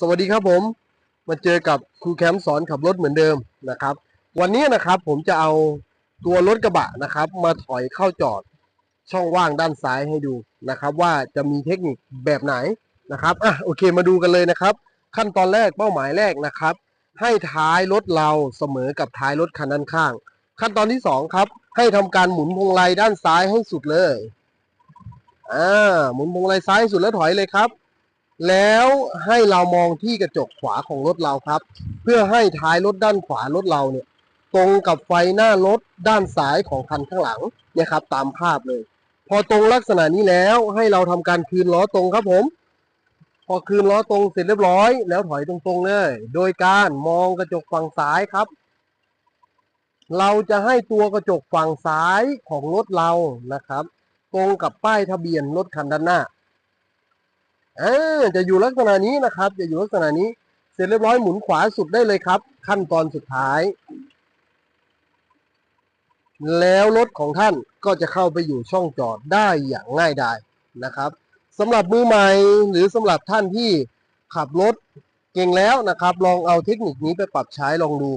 สวัสดีครับผม มาเจอกับครูแคมป์สอนขับรถเหมือนเดิมนะครับ วันนี้นะครับผมจะเอาตัวรถกระบะนะครับ มาถอยเข้าจอดช่องว่างด้านซ้ายให้ดูนะครับ ว่าจะมีเทคนิคแบบไหนนะครับอะโอเคมาดูกันเลยนะครับ ขั้นตอนแรกเป้าหมายแรกนะครับ ให้ท้ายรถเราเสมอกับท้ายรถคันด้านข้าง ขั้นตอนที่สองครับให้ทำการหมุนพวงมาลัยด้านซ้ายให้สุดเลยอ่าหมุนพวงมาลัยซ้ายสุดแล้วถอยเลยครับ แล้วให้เรามองที่กระจกขวาของรถเราครับ เพื่อให้ท้ายรถด้านขวารถเราเนี่ย ตรงกับไฟหน้ารถด้านซ้ายของคันข้างหลังเนี่ยครับ ตามภาพเลย พอตรงลักษณะนี้แล้วให้เราทำการคืนล้อตรงครับผม พอคืนล้อตรงเสร็จเรียบร้อย แล้วถอยตรงๆเลย โดยการมองกระจกฝั่งซ้ายครับ เราจะให้ตัวกระจกฝั่งซ้ายของรถเรานะครับ ตรงกับป้ายทะเบียนรถคันด้านหน้า อ่าจะอยู่ลักษณะนี้นะครับ จะอยู่ลักษณะนี้ เสร็จเรียบร้อยหมุนขวาสุดได้เลยครับ ขั้นตอนสุดท้าย แล้วรถของท่านก็จะเข้าไปอยู่ช่องจอดได้อย่างง่ายดายนะครับสำหรับมือใหม่หรือสำหรับท่านที่ขับรถเก่งแล้วนะครับ ลองเอาเทคนิคนี้ไปปรับใช้ลองดู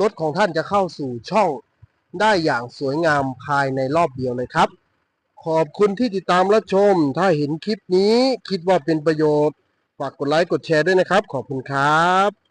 รถของท่านจะเข้าสู่ช่องได้อย่างสวยงามภายในรอบเดียวเลยครับ ขอบคุณที่ติดตามและชม ถ้าเห็นคลิปนี้คิดว่าเป็นประโยชน์ ฝากกดไลค์กดแชร์ด้วยนะครับ ขอบคุณครับ